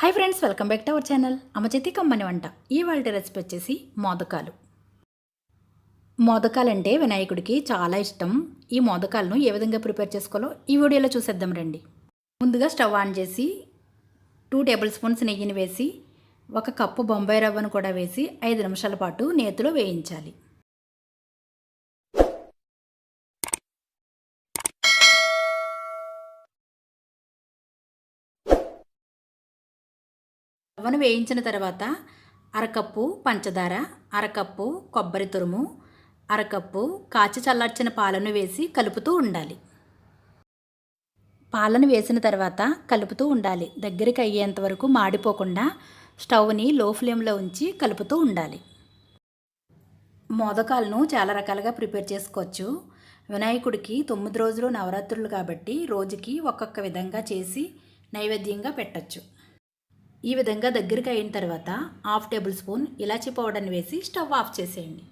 Hi friends welcome back to our channel అమ్మచేతి కమ్మని వంట. ఈ వాళ్ళ రెసిపీ వచ్చేసి మోదకాలు. మోదకాలంటే వినాయకుడికి చాలా ఇష్టం. ఈ మోదకాలను ఏ విధంగా ప్రిపేర్ చేసుకోవాలో ఈ వీడియోలో చూసేద్దాం రండి. ముందుగా స్టవ్ ఆన్ చేసి టూ టేబుల్ స్పూన్స్ నెయ్యిని వేసి ఒక కప్పు బొంబాయి రవ్వను కూడా వేసి ఐదు నిమిషాల పాటు నేతిలో వేయించాలి. రవ్వను వేయించిన తర్వాత అరకప్పు పంచదార అరకప్పు కొబ్బరి తురుము అరకప్పు కాచి చల్లార్చిన పాలను వేసి కలుపుతూ ఉండాలి. పాలను వేసిన తర్వాత కలుపుతూ ఉండాలి. దగ్గరికి అయ్యేంత వరకు మాడిపోకుండా స్టవ్ని లో ఫ్లేమ్లో ఉంచి కలుపుతూ ఉండాలి. మోదకాలను చాలా రకాలుగా ప్రిపేర్ చేసుకోవచ్చు. వినాయకుడికి తొమ్మిది రోజులు నవరాత్రులు కాబట్టి రోజుకి ఒక్కొక్క విధంగా చేసి నైవేద్యంగా పెట్టచ్చు. ఈ విధంగా దగ్గరికి అయిన తర్వాత హాఫ్ టేబుల్ స్పూన్ ఇలాచీ పౌడర్ని వేసి స్టవ్ ఆఫ్ చేసేయండి.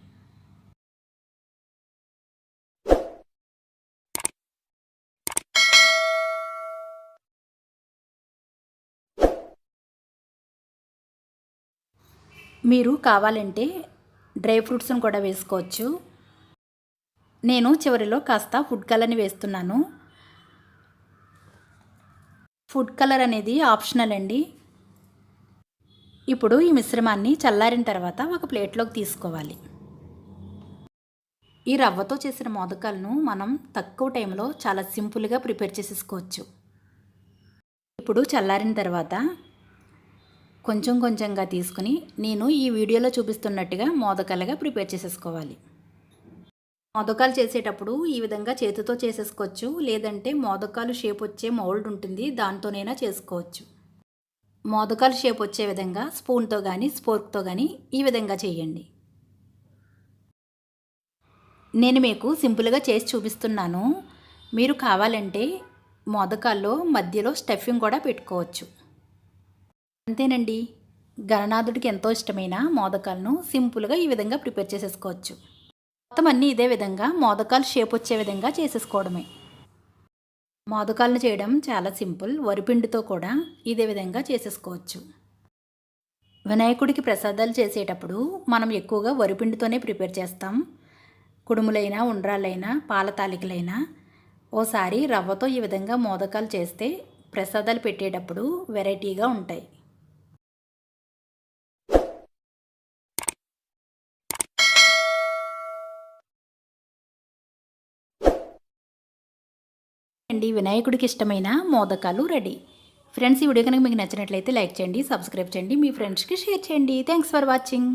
మీరు కావాలంటే డ్రై ఫ్రూట్స్ని కూడా వేసుకోవచ్చు. నేను చివరిలో కాస్త ఫుడ్ కలర్ని వేస్తున్నాను. ఫుడ్ కలర్ అనేది ఆప్షనల్ అండి. ఇప్పుడు ఈ మిశ్రమాన్ని చల్లారిన తర్వాత ఒక ప్లేట్లోకి తీసుకోవాలి. ఈ రవ్వతో చేసిన మోదకాలను మనం తక్కువ టైంలో చాలా సింపుల్గా ప్రిపేర్ చేసేసుకోవచ్చు. ఇప్పుడు చల్లారిన తర్వాత కొంచెం కొంచెంగా తీసుకుని నేను ఈ వీడియోలో చూపిస్తున్నట్టుగా మోదకాలుగా ప్రిపేర్ చేసేసుకోవాలి. మోదకాలు చేసేటప్పుడు ఈ విధంగా చేతితో చేసేసుకోవచ్చు లేదంటే మోదకాలు షేప్ వచ్చే మౌల్డ్ ఉంటుంది దాంతోనైనా చేసుకోవచ్చు. మోదకాలు షేప్ వచ్చే విధంగా స్పూన్తో కానీ స్పోర్క్తో కానీ ఈ విధంగా చేయండి. నేను మీకు సింపుల్గా చేసి చూపిస్తున్నాను. మీరు కావాలంటే మోదకాల్లో మధ్యలో స్టఫింగ్ కూడా పెట్టుకోవచ్చు. అంతేనండి. గణనాథుడికి ఎంతో ఇష్టమైన మోదకాలను సింపుల్గా ఈ విధంగా ప్రిపేర్ చేసేసుకోవచ్చు. మొత్తం అన్నీ ఇదే విధంగా మోదకాలు షేప్ వచ్చే విధంగా చేసేసుకోవడమే. మోదకాలను చేయడం చాలా సింపుల్. వరిపిండితో కూడా ఇదే విధంగా చేసేసుకోవచ్చు. వినాయకుడికి ప్రసాదాలు చేసేటప్పుడు మనం ఎక్కువగా వరిపిండితోనే ప్రిపేర్ చేస్తాం. కుడుములైనా ఉండ్రాలైనా పాల తాలికలైనా ఓసారి రవ్వతో ఈ విధంగా మోదకాలు చేస్తే ప్రసాదాలు పెట్టేటప్పుడు వెరైటీగా ఉంటాయి. అండి వినాయకుడికి ఇష్టమైన మోదకాలు రెడీ. ఫ్రెండ్స్ ఈ వీడియో కనుక మీకు నచ్చినట్లయితే లైక్ చేయండి సబ్స్క్రైబ్ చేయండి మీ ఫ్రెండ్స్కి షేర్ చేయండి. Thanks for watching.